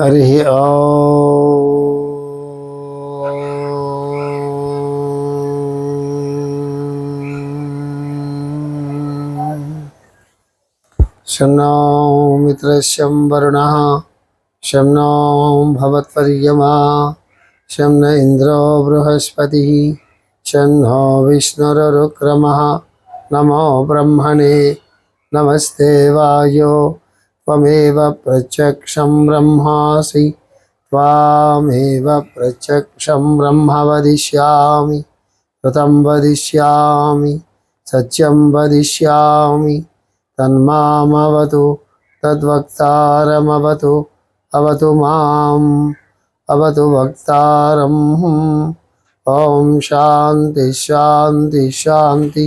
హరి शन्नो मित्रश्यं वरुणः, शं नो भवत्पर्यमा, शं न इन्द्रो बृहस्पतिः, शं नो विष्णुरुक्रमः नमो ब्रह्मणे, नमस्ते वायो। त्वमेव प्रत्यक्षं ब्रह्मासि त्वामेव प्रत्यक्षं ब्रह्म वदिष्यामि ऋतं वदिष्यामि सत्यं वदिष्यामि तन्मामवतु तद्वक्तारमवतु अवतु माम् अवतु वक्तारम् ॐ शान्ति शान्ति శాంతి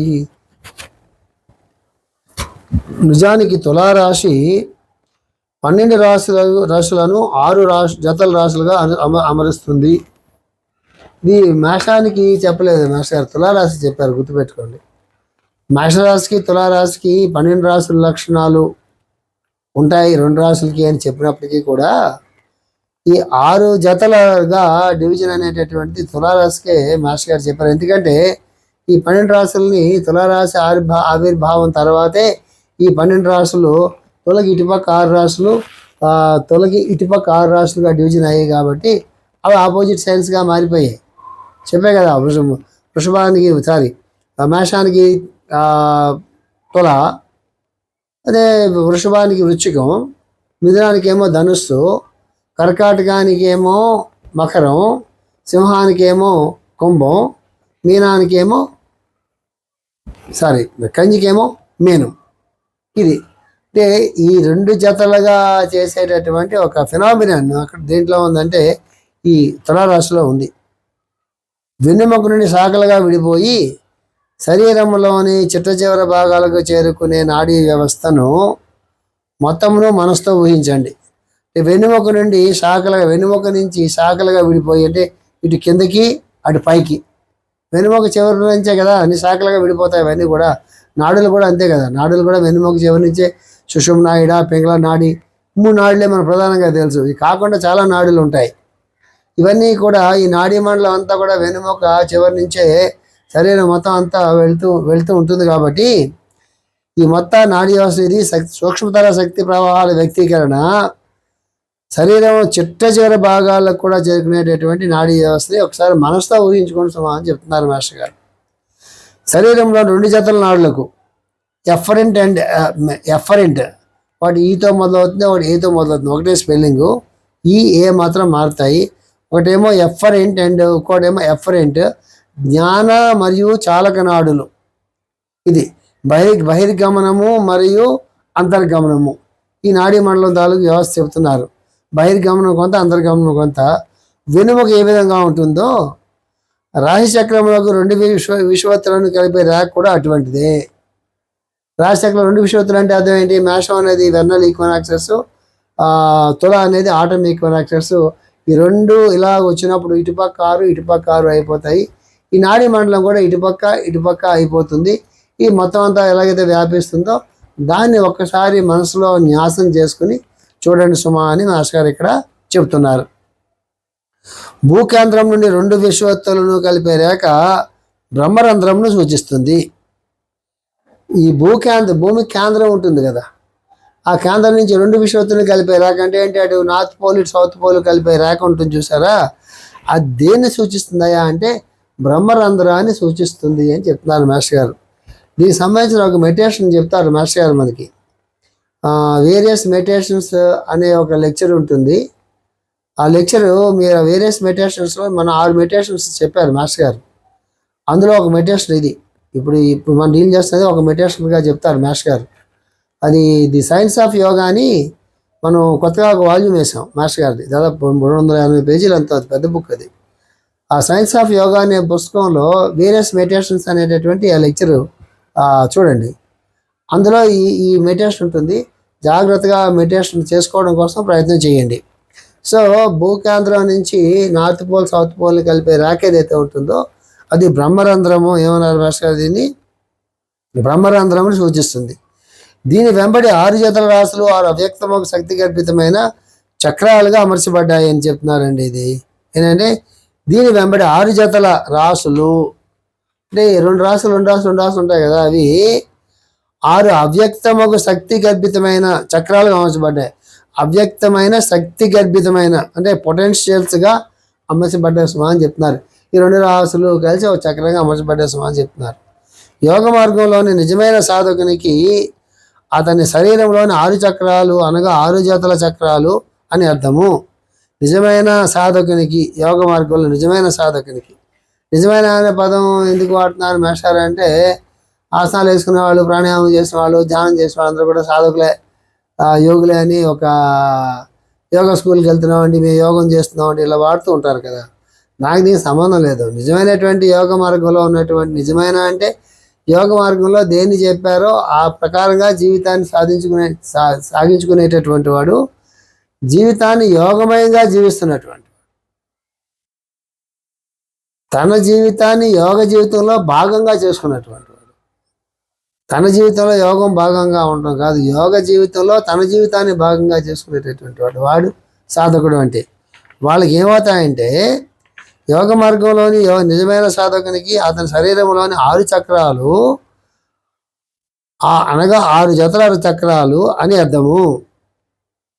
నిజానికి తులారాశి పన్నెండు రాశుల రాశులను ఆరు రాష్ట్ర జతల రాశులుగా అమ అమరుస్తుంది. ఇది మేషానికి చెప్పలేదు మేష గారు తులారాశి చెప్పారు గుర్తుపెట్టుకోండి. మేషరాశికి తులారాశికి పన్నెండు రాశుల లక్షణాలు ఉంటాయి రెండు రాశులకి అని చెప్పినప్పటికీ కూడా ఈ ఆరు జతలుగా డివిజన్ అనేటటువంటి తులారాశికే మాస్టర్ గారు చెప్పారు. ఎందుకంటే ఈ పన్నెండు రాశుల్ని తులారాశి ఆవిర్భా ఆవిర్భావం తర్వాతే ఈ పన్నెండు రాశులు తొలగి ఇటుపక్క ఆరు రాశులు తొలగి ఇటుపక్క ఆరు రాసులుగా డివిజన్ అయ్యాయి కాబట్టి అవి ఆపోజిట్ సైన్స్గా మారిపోయాయి. చెప్పే కదా వృషభ వృషభానికి సారీ మేషానికి తుల అదే వృషభానికి వృచ్చికం మిథునానికి ఏమో ధనుస్సు కర్కాటకానికి ఏమో మకరం సింహానికి ఏమో కుంభం మీనానికి ఏమో సారీ కంజికేమో మేను. ఇది అంటే ఈ రెండు జతలుగా చేసేటటువంటి ఒక ఫినామినన్ అక్కడ దేంట్లో ఉందంటే ఈ తులారాశిలో ఉంది. వెన్నెముక నుండి శాఖలుగా విడిపోయి శరీరంలోని చిట్ట చివర భాగాలకు చేరుకునే నాడీ వ్యవస్థను మొత్తమును మనసుతో ఊహించండి. వెన్నుముక నుండి సాకలుగా వెన్నుముక నుంచి సాకలుగా విడిపోయి అంటే ఇటు కిందకి అటు పైకి. వెన్నుముక చివరి నుంచే కదా అన్ని సాకలుగా విడిపోతాయి అవన్నీ కూడా. నాడులు కూడా అంతే కదా. నాడులు కూడా వెన్నుముక చివరి నుంచే సుషుమ్ నాయుడ పింగళ నాడి మూడు నాడులే మనకు ప్రధానంగా తెలుసు. ఇవి కాకుండా చాలా నాడులు ఉంటాయి. ఇవన్నీ కూడా ఈ నాడీ మండలం అంతా కూడా వెనుమొక చివరి నుంచే శరీరం మొత్తం అంతా వెళ్తూ వెళ్తూ ఉంటుంది కాబట్టి ఈ మొత్తం నాడీ వ్యవస్థ ఇది శక్తి సూక్ష్మతర శక్తి ప్రవాహాల వ్యక్తీకరణ. శరీరం చిట్ట చివరి భాగాలకు కూడా చేరుకునేటటువంటి నాడీ వ్యవస్థని ఒకసారి మనసుతో ఊహించుకోండి సుమా అని చెప్తున్నారు మాస్టర్ గారు. శరీరంలో రెండు జతల నాడులకు ఎఫరెంట్ అండ్ ఎఫరెంట్ వాటి ఈతో మొదలవుతుంది వాటి ఏతో మొదలవుతుంది. ఒకటే స్పెల్లింగ్. ఈ ఏ మాత్రం మారుతాయి. ఒకటేమో ఎఫరెంట్ అండ్ ఇంకోటేమో ఎఫరెంట్ జ్ఞాన మరియు చాలక నాడులు. ఇది బహిర్ బహిర్గమనము మరియు అంతర్గమనము. ఈ నాడీ మండలం తాలూకు వ్యవస్థ చెప్తున్నారు. బహిర్గమనం కొంత అంతర్గమనం కొంత. వెనుమకు ఏ విధంగా ఉంటుందో రాశిచక్రములకు రెండు విశ్వ విశ్వత్తులను కలిపే ర్యాక్ కూడా అటువంటిదే. రాశిచక్రం రెండు విశ్వత్తులు అంటే అర్థం ఏంటి? మేషం అనేది వెర్నల్ ఈక్వనాక్సెస్ తుల అనేది ఆటమ్ ఈక్వనాక్సెస్. ఈ రెండు ఇలా వచ్చినప్పుడు ఇటుపక్క ఆరు ఇటుపక్క ఆరు అయిపోతాయి. ఈ నాడీ మండలం కూడా ఇటుపక్క ఇటుపక్క అయిపోతుంది. ఈ మొత్తం అంతా ఎలాగైతే వ్యాపిస్తుందో దాన్ని ఒక్కసారి మనసులో న్యాసం చేసుకుని చూడండి సుమా అని మాస్టర్ గారు ఇక్కడ చెప్తున్నారు. భూకేంద్రం నుండి రెండు విశ్వత్తులను కలిపే రేఖ బ్రహ్మరంధ్రంను సూచిస్తుంది. ఈ భూకేంద్ర భూమి కేంద్రం ఉంటుంది కదా. ఆ కేంద్రం నుంచి రెండు విషవత్తులు కలిపే రేఖ అంటే ఏంటి? అటు నార్త్ పోల్ ఇటు సౌత్ పోల్ కలిపే రేఖ ఉంటుంది చూసారా? అది దేన్ని సూచిస్తుందయా అంటే బ్రహ్మరంధ్రాన్ని సూచిస్తుంది అని చెప్తున్నారు మాస్టర్ గారు. దీనికి సంబంధించిన ఒక మెడిటేషన్ చెప్తారు మాస్టర్ గారు మనకి. వేరియస్ మెడిటేషన్స్ అనే ఒక లెక్చర్ ఉంటుంది. ఆ లెక్చర్ మీరు వేరియస్ మెడిటేషన్స్లో మన ఆరు మెడిటేషన్స్ చెప్పారు మాస్టర్ గారు. అందులో ఒక మెడిటేషన్ ఇది. ఇప్పుడు ఇప్పుడు మనం డీల్ చేస్తున్నది ఒక మెడిటేషన్గా చెప్తారు మాస్టర్ గారు. అది ది సైన్స్ ఆఫ్ యోగా అని మనం కొత్తగా ఒక వాల్యూమ్ వేసాం మాస్టర్ గారిది. దాదాపు మూడు వందల ఎనభై పేజీలు అంత పెద్ద బుక్ అది. ఆ సైన్స్ ఆఫ్ యోగా అనే పుస్తకంలో వేరియస్ మెడిటేషన్స్ అనేటటువంటి ఆ లెక్చర్ చూడండి. అందులో ఈ ఈ మెడిటేషన్ ఉంటుంది. జాగ్రత్తగా మెడిటేషన్ చేసుకోవడం కోసం ప్రయత్నం చేయండి. సో భూకేంద్రం నుంచి నార్త్ పోల్ సౌత్ పోల్ని కలిపే ర్యాక్ ఏదైతే ఉంటుందో అది బ్రహ్మరంధ్రము ఏమన్నారు భాస్కర్ దీన్ని? బ్రహ్మరంధ్రముని సూచిస్తుంది. దీని వెంబడి ఆరు జతల రాశులు ఆరు అవ్యక్తముకు శక్తి గర్భితమైన చక్రాలుగా అమర్చబడ్డాయి అని చెప్తున్నారండి ఇది. ఏంటంటే దీని వెంబడి ఆరు జతల రాసులు అంటే రెండు రాసులు రెండు రాసులు రెండు రాసులు ఉంటాయి కదా అవి. ఆరు అవ్యక్తమగు శక్తి గర్భితమైన చక్రాలుగా అమర్చబడ్డాయి. అవ్యక్తమైన శక్తి గర్భితమైన అంటే పొటెన్షియల్స్గా అమర్చబడ్డాయి సుమా అని చెప్తున్నారు. ఈ రెండు రాసులు కలిసి ఒక చక్రంగా అమర్చబడ్డాయి అని చెప్తున్నారు. యోగ మార్గంలోని నిజమైన సాధకునికి అతని శరీరంలోని ఆరు చక్రాలు అనగా ఆరు జతల చక్రాలు అని అర్థము. నిజమైన సాధకునికి యోగ మార్గంలో నిజమైన సాధకునికి. నిజమైన అనే పదం ఎందుకు వాడుతున్నారు మేస్టారు అంటే ఆసనాలు వేసుకునే వాళ్ళు ప్రాణాయామం చేసిన వాళ్ళు ధ్యానం చేసిన వాళ్ళందరూ కూడా సాధకులే. ఆ, యోగులే అని ఒక యోగా స్కూల్కి వెళ్తున్నామండి మేము యోగం చేస్తున్నామండి ఇలా వాడుతూ ఉంటారు కదా. నాకు దీనికి సంబంధం లేదు. నిజమైనటువంటి యోగ మార్గంలో ఉన్నటువంటి నిజమైన అంటే యోగ మార్గంలో దేన్ని చెప్పారో ఆ ప్రకారంగా జీవితాన్ని సాధించుకునే సా సాగించుకునేటటువంటి వాడు జీవితాన్ని యోగమయంగా జీవిస్తున్నటువంటి తన జీవితాన్ని యోగ జీవితంలో భాగంగా చేసుకున్నటువంటి వాడు. తన జీవితంలో యోగం భాగంగా ఉండడం కాదు. యోగ జీవితంలో తన జీవితాన్ని భాగంగా చేసుకునేటటువంటి వాడు వాడు సాధకుడు అంటే. వాళ్ళకి ఏమవుతాయంటే యోగ మార్గంలోని యో నిజమైన సాధకునికి అతని శరీరంలోని ఆరు చక్రాలు ఆ అనగా ఆరు జతల చక్రాలు అని అర్థము.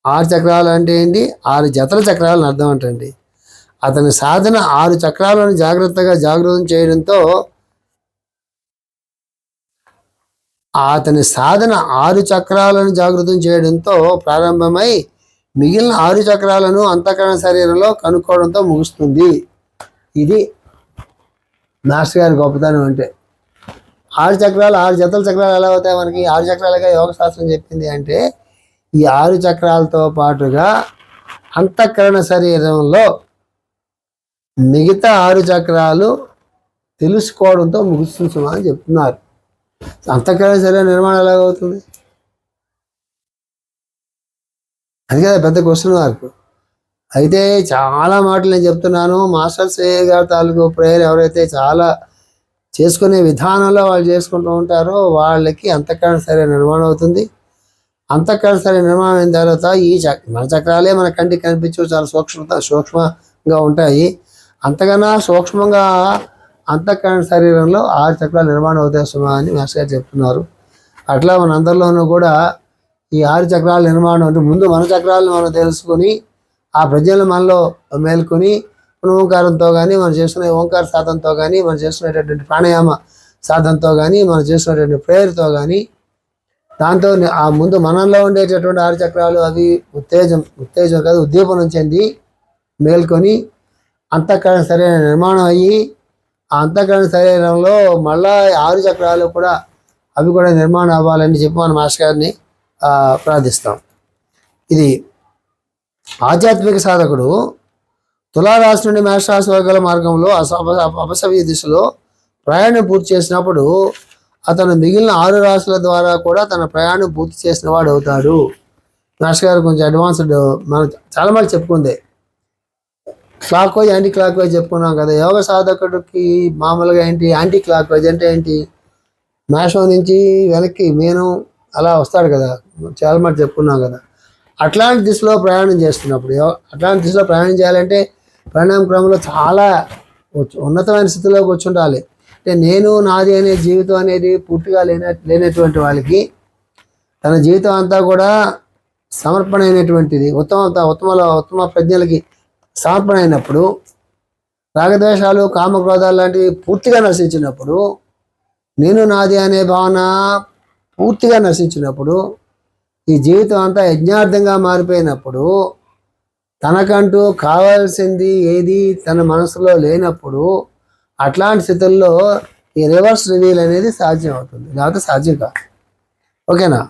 ఆరు చక్రాలు అంటే ఏంటి? ఆరు జతల చక్రాలు అని అర్థం అంటండి. అతని సాధన ఆరు చక్రాలను జాగ్రత్తగా జాగృతం చేయడంతో అతని సాధన ఆరు చక్రాలను జాగృతం చేయడంతో ప్రారంభమై మిగిలిన ఆరు చక్రాలను అంతఃకరణ శరీరంలో కనుక్కోవడంతో ముగుస్తుంది. ఇది మాస్టర్ గారి గొప్పతనం అంటే. ఆరు చక్రాలు ఆరు జతల చక్రాలు ఎలా అవుతాయి మనకి? ఆరు చక్రాలుగా యోగ శాస్త్రం చెప్పింది అంటే ఈ ఆరు చక్రాలతో పాటుగా అంతఃకరణ శరీరంలో మిగతా ఆరు చక్రాలు తెలుసుకోవడంతో ముగుస్తుంది సుమా అని చెప్తున్నారు. అంతఃకరణ శరీర నిర్మాణం ఎలాగవుతుంది అది కదా పెద్ద క్వశ్చన్ మార్క్ అయితే చాలా మాటలు నేను చెప్తున్నాను. మాస్టర్ శ్రేయ గారి తాలూకు ప్రేయర్ ఎవరైతే చాలా చేసుకునే విధానంలో వాళ్ళు చేసుకుంటూ ఉంటారో వాళ్ళకి అంతఃకరణ సరే నిర్మాణం అవుతుంది. అంతఃకరణ సరే నిర్మాణం అయిన తర్వాత ఈ చక్ మన చక్రాలే మన కంటికి కనిపించవు. చాలా సూక్ష్మత సూక్ష్మంగా ఉంటాయి. అంతకన్నా సూక్ష్మంగా అంతఃకరణ శరీరంలో ఆరు చక్రాలు నిర్మాణం అవుతాయి సుమా అని మాస్టర్ గారు చెప్తున్నారు. అట్లా మన అందరిలోనూ కూడా ఈ ఆరు చక్రాల నిర్మాణం అంటే ముందు మన చక్రాలను మనం తెలుసుకొని ఆ ప్రజల మనలో మేల్కొని మన ఓంకారంతో కానీ మనం చేస్తున్న ఓంకార సాధనతో కానీ మనం చేస్తున్నటువంటి ప్రాణాయామ సాధనతో కానీ మనం చేస్తున్నటువంటి ప్రేయర్తో కానీ దాంతో ఆ ముందు మనలో ఉండేటటువంటి ఆరు చక్రాలు అవి ఉత్తేజం ఉత్తేజం కాదు ఉద్దీపనం చెంది మేల్కొని అంతఃకరణ సరైన నిర్మాణం అయ్యి ఆ అంతఃకరణ శరీరంలో మళ్ళా ఆరు చక్రాలు కూడా అవి కూడా నిర్మాణం అవ్వాలని చెప్పి మన మాస్టర్ గారిని ప్రార్థిస్తాం. ఇది ఆధ్యాత్మిక సాధకుడు తులారాశి నుండి మేషరాశి వర్గాల మార్గంలో అపసవ్య దిశలో ప్రయాణం పూర్తి చేసినప్పుడు అతను మిగిలిన ఆరు రాశుల ద్వారా కూడా తన ప్రయాణం పూర్తి చేసిన వాడు అవుతాడు. మాస్టర్ గారు కొంచెం అడ్వాన్స్డ్ మనం చాలా మంది చెప్పుకుంది. Clockwise anticlockwise చెప్పుకున్నాం కదా. యోగ సాధకుడికి మామూలుగా ఏంటి? యాంటీ క్లాక్ వైజ్ అంటే ఏంటి? మేషం నుంచి వెనక్కి మేను అలా వస్తాడు కదా. చాలా మాట చెప్పుకున్నాం కదా. అట్లాంటి దిశలో ప్రయాణం చేస్తున్నప్పుడు అట్లాంటి దిశలో ప్రయాణం చేయాలంటే ప్రయాణం క్రమంలో చాలా ఉన్నతమైన స్థితిలో కూర్చుండాలి. అంటే నేను నాది అనే జీవితం అనేది పూర్తిగా లేన లేనటువంటి వాళ్ళకి తన జీవితం అంతా కూడా సమర్పణ అయినటువంటిది ఉత్తమ ఉత్తమ ఉత్తమ ప్రజ్ఞలకి సమర్పణ అయినప్పుడు రాగద్వేషాలు కామక్రోధాలు లాంటివి పూర్తిగా నశించినప్పుడు నేను నాది అనే భావన పూర్తిగా నశించినప్పుడు ఈ జీవితం అంతా యజ్ఞార్థంగా మారిపోయినప్పుడు తనకంటూ కావాల్సింది ఏది తన మనసులో లేనప్పుడు అట్లాంటి స్థితుల్లో ఈ రివర్స్ రివీల్ అనేది సాధ్యం అవుతుంది. లేకపోతే సాధ్యం కాదు. ఓకేనా?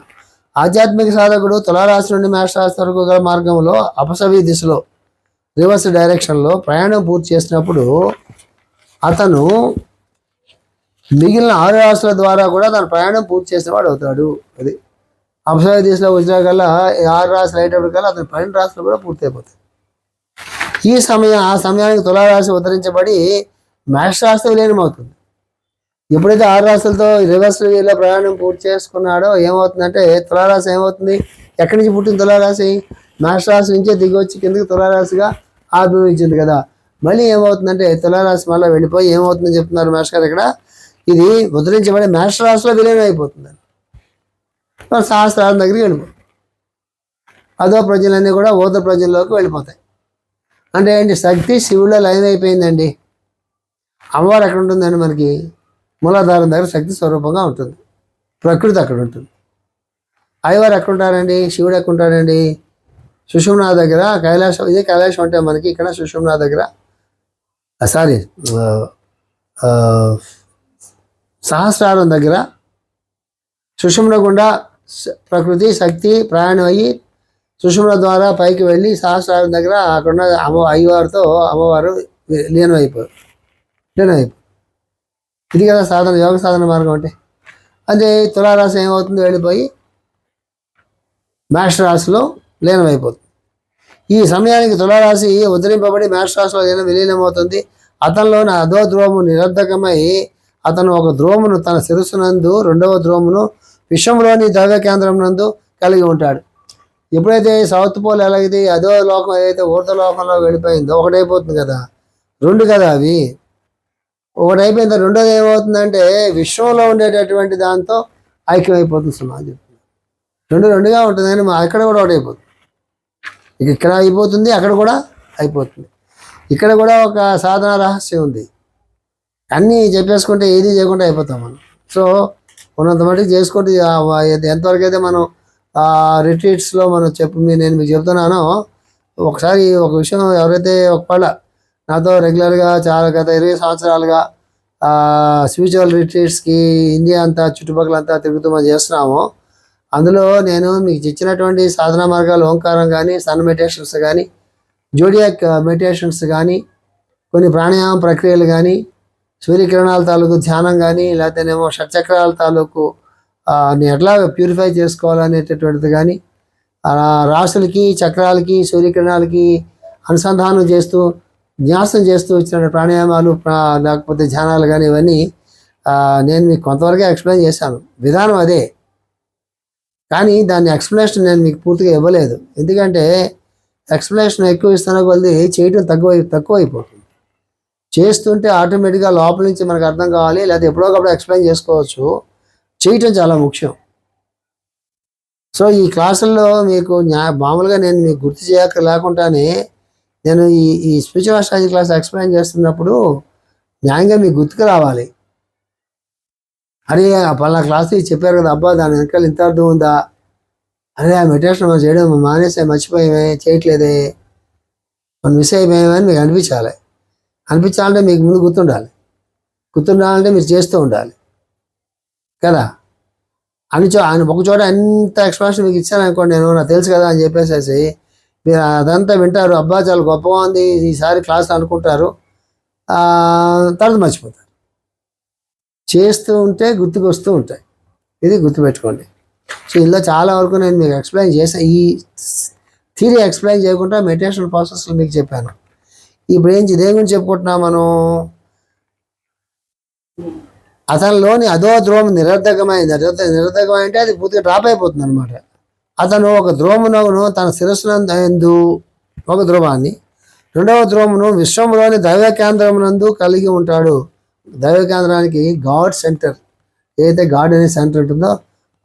ఆధ్యాత్మిక సాధకుడు తులారాశి నుండి మేషరాశి వరకు గల మార్గంలో అపసవి దిశలో రివర్స్ డైరెక్షన్లో ప్రయాణం పూర్తి చేసినప్పుడు అతను మిగిలిన ఆరు రాశుల ద్వారా కూడా తన ప్రయాణం పూర్తి చేసిన వాడు అవుతాడు. అది అపసవ్య దిశలో వచ్చినా కల్లా ఆరు రాశులు అయ్యేటప్పటికల్లా అతని పన్నెండు రాశులు కూడా పూర్తయిపోతాయి. ఈ సమయం ఆ సమయానికి తులారాశి ఉద్ధరించబడి మేష రాశి విలీనం అవుతుంది ఎప్పుడైతే ఆరు రాశులతో రివర్స్ వేలో ప్రయాణం పూర్తి చేసుకున్నాడో ఏమవుతుందంటే తులారాశి ఏమవుతుంది? ఎక్కడి నుంచి పుట్టిన తులారాశి? మేషరాశి నుంచే దిగి వచ్చి కిందకి తులారాశిగా ఆవిర్భవించింది కదా. మళ్ళీ ఏమవుతుందంటే తులారాశి మళ్ళీ వెళ్ళిపోయి ఏమవుతుందని చెప్తున్నారు మేష గారు ఇక్కడ? ఇది ముద్రించబడి మేషరాశిలో విలీనం అయిపోతుంది సహస్రాల దగ్గరికి వెళ్ళిపోతుంది అదో ప్రజలన్నీ కూడా ఊత ప్రజల్లోకి వెళ్ళిపోతాయి. అంటే ఏంటి? శక్తి శివుల్లో లైన్ అయిపోయిందండి. అమ్మవారు ఎక్కడ ఉంటుందండి మనకి? మూలాధారం దగ్గర శక్తి స్వరూపంగా ఉంటుంది. ప్రకృతి అక్కడ ఉంటుంది. అయ్యవారు ఎక్కడ ఉంటారండి? శివుడు ఎక్కడ ఉంటాడండి? సుషుమ్నా దగ్గర కైలాసం ఇదే కైలాసం అంటే మనకి ఇక్కడ సుషుమ్నా దగ్గర. సారీ సహస్రారం దగ్గర సుషుమ్న గుండా ప్రకృతి శక్తి ప్రయాణం అయ్యి సుషుముల ద్వారా పైకి వెళ్ళి సహస్రాల దగ్గర అక్కడ ఉన్న అమ్మ అయ్యవారితో అమ్మవారు వి- లీనమైపోయారు. లీనమైపోయారు. ఇది కదా సాధన యోగ సాధన మార్గం అంటే. అదే తులారాశి ఏమవుతుంది వెళ్ళిపోయి మేష రాశిలో లీనమైపోతుంది. ఈ సమయానికి తులారాశి ఉద్ధరింపబడి మేష రాశిలో లీనం విలీనమవుతుంది. అతనిలోని అధో ధ్రువము నిరర్ధకమై అతను ఒక ధ్రువమును తన శిరస్సునందు రెండవ ధ్రువమును విశ్వంలోని ద్రవ్య కేంద్రం నందు కలిగి ఉంటాడు. ఎప్పుడైతే సౌత్ పోల్ ఎలాగైతే అదో లోకం ఏదైతే ఊర్ధ లోకంలో వెళ్ళిపోయిందో ఒకటైపోతుంది కదా. రెండు కదా అవి. ఒకటైపోయింది రెండోది ఏమవుతుందంటే విశ్వంలో ఉండేటటువంటి దాంతో ఐక్యమైపోతుంది సమాజం. రెండు రెండుగా ఉంటుంది కానీ మా- అక్కడ కూడా ఒకటి అయిపోతుంది ఇక ఇక్కడ అయిపోతుంది అక్కడ కూడా అయిపోతుంది. ఇక్కడ కూడా ఒక సాధన రహస్యం ఉంది. అన్నీ చెప్పేసుకుంటే ఏది చేయకుండా అయిపోతాం మనం. సో ఉన్నంత మటుకు చేసుకుంటే ఎంతవరకు అయితే మనం రిట్రీట్స్లో మనం చెప్పు నేను మీకు చెప్తున్నానో ఒకసారి ఒక విషయం ఎవరైతే ఒకవేళ నాతో రెగ్యులర్గా చాలా గత ఇరవై సంవత్సరాలుగా స్పిరిచువల్ రిట్రీట్స్కి ఇండియా అంతా చుట్టుపక్కల అంతా తిరుగుతూ మనం చేస్తున్నాము. అందులో నేను మీకు ఇచ్చినటువంటి సాధన మార్గాలు ఓంకారం కానీ సన్ మెడిటేషన్స్ కానీ జోడియాక్ మెడిటేషన్స్ కానీ కొన్ని ప్రాణాయామ ప్రక్రియలు కానీ సూర్యకిరణాల తాలూకు ధ్యానం కానీ లేకపోతేనేమో షట్చక్రాల తాలూకు ఎట్లా ప్యూరిఫై చేసుకోవాలనేటటువంటిది కానీ రాసులకి చక్రాలకి సూర్యకిరణాలకి అనుసంధానం చేస్తూ న్యాసం చేస్తూ ఇచ్చిన ప్రాణాయామాలు లేకపోతే ధ్యానాలు కానీ ఇవన్నీ నేను మీకు కొంతవరకే ఎక్స్ప్లెయిన్ చేశాను. విధానం అదే. కానీ దాని ఎక్స్ప్లెనేషన్ నేను మీకు పూర్తిగా ఇవ్వలేదు. ఎందుకంటే ఎక్స్ప్లెనేషన్ ఎక్కువ ఇస్తున్న కొద్దీ చేయటం తక్కువ తక్కువ అయిపోతుంది చేస్తుంటే ఆటోమేటిక్గా లోపల నుంచి మనకు అర్థం కావాలి లేకపోతే ఎప్పుడో ఒకప్పుడు ఎక్స్ప్లెయిన్ చేసుకోవచ్చు. చేయటం చాలా ముఖ్యం. సో ఈ క్లాసుల్లో మీకు మామూలుగా నేను మీకు గుర్తు చేయక లేకుండానే నేను ఈ ఈ స్పిరిచువల్ అస్ట్రాలజీ క్లాస్ ఎక్స్ప్లెయిన్ చేస్తున్నప్పుడు న్యాయంగా మీకు గుర్తుకు రావాలి. అరే పలానా క్లాస్ చెప్పారు కదా అబ్బా దాని వెనకాల ఇంత అర్థం ఉందా? అరే ఆ మెడిటేషన్ మనం చేయడం మానేసే మర్చిపోయామే చేయట్లేదే. మనం మిస్ అయిపోయామని మీకు అనిపించాలి. అనిపించాలంటే మీకు ముందు గుర్తుండాలి. గుర్తుండాలంటే మీరు చేస్తూ ఉండాలి. కదా? అని చో ఆయన ఒక చోట ఎంత ఎక్స్ప్రెషన్ మీకు ఇచ్చాను అనుకోండి నేను నాకు తెలుసు కదా అని చెప్పేసేసి మీరు అదంతా వింటారు. అబ్బా చాలా గొప్పగా ఉంది ఈసారి క్లాస్ అనుకుంటారు. తర్వాత మర్చిపోతారు. చేస్తూ ఉంటే గుర్తుకు వస్తూ ఉంటాయి. ఇది గుర్తుపెట్టుకోండి. సో ఇందులో చాలా వరకు నేను మీకు ఎక్స్ప్లెయిన్ చేశాను ఈ థీరీ ఎక్స్ప్లెయిన్ చేయకుండా మెడిటేషన్ ప్రాసెస్లో మీకు చెప్పాను. ఇప్పుడు ఏం దేని గురించి చెప్పుకుంటున్నాం మనం? అతనిలోని అదో ధ్రువం నిరర్ధకమైంది నిరర్ధ నిరర్ధకం అంటే అది పూర్తిగా డ్రాప్ అయిపోతుంది అనమాట అతను ఒక ధ్రువమునను తన శిరస్సునందు ఒక ధ్రువాన్ని రెండవ ధ్రువమును విశ్వంలోని దైవ కేంద్రమునందు కలిగి ఉంటాడు. దైవ కేంద్రానికి గాడ్ సెంటర్. ఏదైతే గాడ్ అనే సెంటర్ ఉంటుందో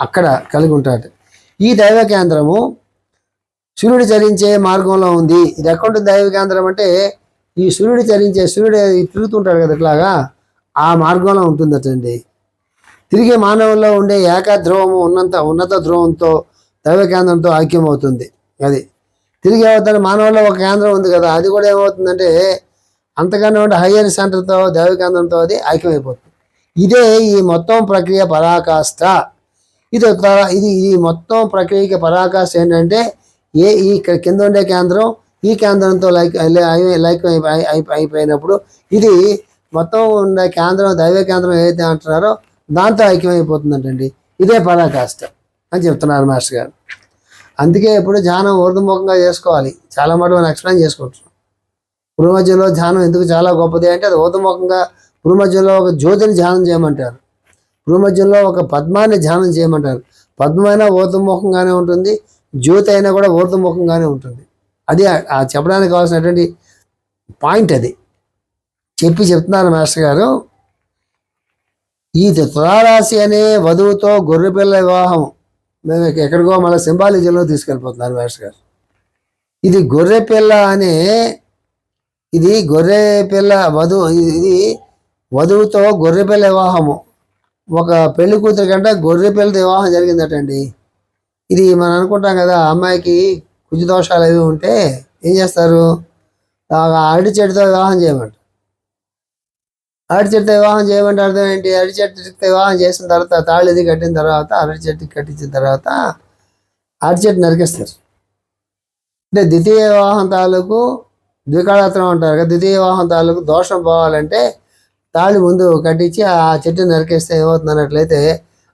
అక్కడ కలిగి ఉంటాడు. ఈ దైవ కేంద్రము సూర్యుడు చరించే మార్గంలో ఉంది. ఇది ఎక్కడ దైవ కేంద్రం అంటే ఈ సూర్యుడు చలించే సూర్యుడు తిరుగుతుంటాడు కదా ఇట్లాగా ఆ మార్గంలో ఉంటుందటండి. తిరిగి మానవుల్లో ఉండే ఏక ధ్రువము ఉన్నంత ఉన్నత ధ్రువంతో దైవ కేంద్రంతో ఐక్యమవుతుంది. అది తిరిగి ఏమవుతుంది? మానవుల్లో ఒక కేంద్రం ఉంది కదా అది కూడా ఏమవుతుందంటే అంతకన్నా ఉండే హయ్యర్ సెంటర్తో ద్రవ్య కేంద్రంతో అది ఐక్యమైపోతుంది. ఇదే ఈ మొత్తం ప్రక్రియ పరాకాష్ట. ఇది ఒక ఇది ఇది మొత్తం ప్రక్రియకి పరాకాష్ట ఏంటంటే ఏ ఈ కింద ఉండే కేంద్రం ఈ కేంద్రంతో లైక్ లైక్ అయిపోయినప్పుడు ఇది మొత్తం ఉండే కేంద్రం దైవ కేంద్రం ఏదైతే అంటున్నారో దాంతో ఐక్యమైపోతుందంటండి. ఇదే పరాకాష్ట అని చెప్తున్నారు మాస్టర్ గారు. అందుకే ఇప్పుడు ధ్యానం ఊర్ధముఖంగా చేసుకోవాలి. చాలా మాట మనం ఎక్స్ప్లెయిన్ చేసుకుంటున్నాం. పురుమధ్యలో ధ్యానం ఎందుకు చాలా గొప్పది అంటే అది ఊర్ధముఖంగా పురుమధ్యలో ఒక జ్యోతిని ధ్యానం చేయమంటారు. పురుమధ్యంలో ఒక పద్మాన్ని ధ్యానం చేయమంటారు. పద్మైనా ఊర్ధముఖంగానే ఉంటుంది జ్యోతి అయినా కూడా ఊర్ధముఖంగానే ఉంటుంది. అది ఆ- చెప్పడానికి కావాల్సినటువంటి పాయింట్ అది. చెప్పి చెప్తున్నారు మాస్టర్ గారు. ఈ తులారాశి అనే వధువుతో గొర్రెపిల్ల వివాహం. మేము ఎక్కడికో మళ్ళీ సింబాలిజంలో తీసుకెళ్ళిపోతున్నారు మాస్టర్ గారు. ఇది గొర్రెపిల్ల అనే ఇది గొర్రెపిల్ల వధువు ఇది- ఇది వధువుతో గొర్రెపిల్ల వివాహము. ఒక పెళ్ళి కూతురు కంటే గొర్రె పిల్లతో వివాహం జరిగిందటండి. ఇది మనం అనుకుంటాం కదా అమ్మాయికి కుజు దోషాలు అవి ఉంటే ఏం చేస్తారు? అరటి చెట్టుతో వివాహం చేయమంటారు. అరటి చెట్టుతో వివాహం చేయమంటే అర్థం ఏంటి? అరటి చెట్టుతో వివాహం చేసిన తర్వాత తాళిది కట్టిన తర్వాత అరటి చెట్టు కట్టించిన తర్వాత అరటి చెట్టు నరికేస్తారు. అంటే ద్వితీయ వివాహం తాలూకు ద్వికాళత్రం అంటారు కదా ద్వితీయ వివాహం తాలూకు దోషం పోవాలంటే తాళి ముందు కట్టించి ఆ చెట్టు నరికేస్తే ఏమవుతుంది అన్నట్లయితే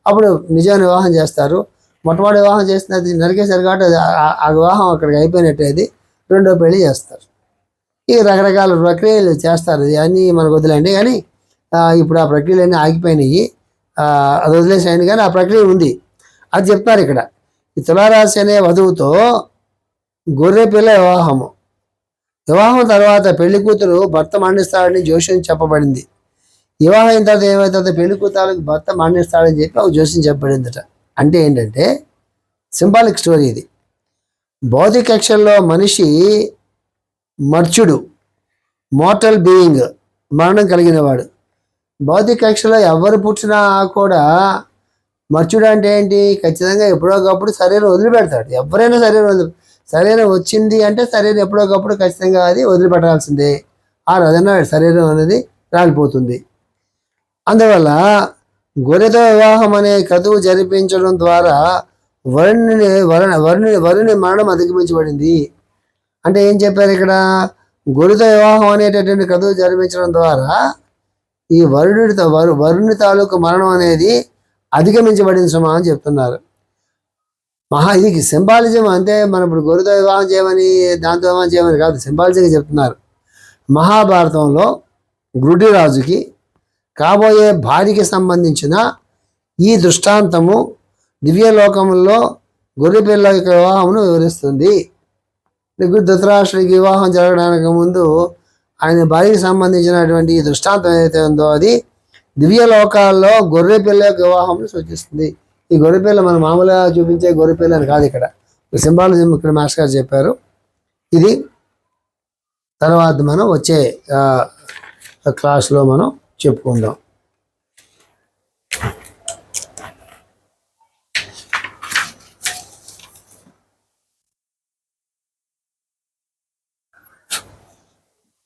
అప్పుడు నిజమైన వివాహం చేస్తారు. మొట్టమొదటి వివాహం చేసినది నరికేశారు కాబట్టి ఆ- వివాహం అక్కడికి అయిపోయినట్టే అది. రెండో పెళ్ళి చేస్తారు. ఈ రకరకాల ప్రక్రియలు చేస్తారు. ఇవన్నీ అన్నీ మనకు వదిలేండి కానీ ఇప్పుడు ఆ ప్రక్రియలన్నీ ఆగిపోయినాయి. అది వదిలేసాయండి. కానీ ఆ ప్రక్రియ ఉంది. అది చెప్తారు ఇక్కడ. ఈ తులారాశి అనే వధువుతో గొర్రె పిల్ల వివాహము. వివాహం తర్వాత పెళ్ళి కూతురు భర్త మరణిస్తాడని జోష్యం చెప్పబడింది. వివాహం అయిన తర్వాత ఏమవుతుందో పెళ్ళి కూతురికి భర్త మరణిస్తాడని చెప్పి ఒక జోష్యం చెప్పబడిందట. అంటే ఏంటంటే సింబాలిక్ స్టోరీ ఇది. భౌతిక కక్షల్లో మనిషి మర్చుడు మోటల్ బీయింగ్ మరణం కలిగినవాడు. భౌతిక కక్షలో ఎవరు పుట్టినా కూడా మర్చుడు అంటే ఏంటి? ఖచ్చితంగా ఎప్పుడో ఒకప్పుడు శరీరం వదిలిపెడతాడు. ఎవరైనా శరీరం వదిలి శరీరం వచ్చింది అంటే శరీరం ఎప్పుడోకప్పుడు ఖచ్చితంగా అది వదిలిపెట్టాల్సిందే. ఆ రదన శరీరం అనేది రాలిపోతుంది. అందువల్ల గొర్రెతో వివాహం అనే క్రతువు జరిపించడం ద్వారా వరుణుని వరుణ వరుణుని వరుణి మరణం అధిగమించబడింది. అంటే ఏం చెప్పారు ఇక్కడ? గొర్రెతో వివాహం అనేటటువంటి క్రతువు జరిపించడం ద్వారా ఈ వరుణుడితో వరు వరుణి తాలూకు మరణం అనేది అధిగమించబడింది సుమా అని చెప్తున్నారు. మహా ఇది సింబాలిజం అంటే మనం ఇప్పుడు గొర్రెతో వివాహం చేయమని దాంతో వివాహం చేయమని కాదు సింబాలిజంగా చెప్తున్నారు. మహాభారతంలో గృఢిరాజుకి కాబోయే భార్యకి సంబంధించిన ఈ దృష్టాంతము దివ్యలోకంలో గొర్రెపిల్ల యొక్క వివాహమును వివరిస్తుంది. నీకు ధృతరాష్ట్రుడికి వివాహం జరగడానికి ముందు ఆయన భార్యకి సంబంధించినటువంటి ఈ దృష్టాంతం ఏదైతే ఉందో అది దివ్య లోకాల్లో గొర్రెపిల్ల యొక్క వివాహం సూచిస్తుంది. ఈ గొర్రెపిల్ల మనం మామూలుగా చూపించే గొర్రెపిల్ల అని కాదు ఇక్కడ. సింబాలజీ ఇక్కడ మాస్టర్ గారు చెప్పారు. ఇది తర్వాత మనం వచ్చే క్లాస్లో మనం చెప్పుకుందాం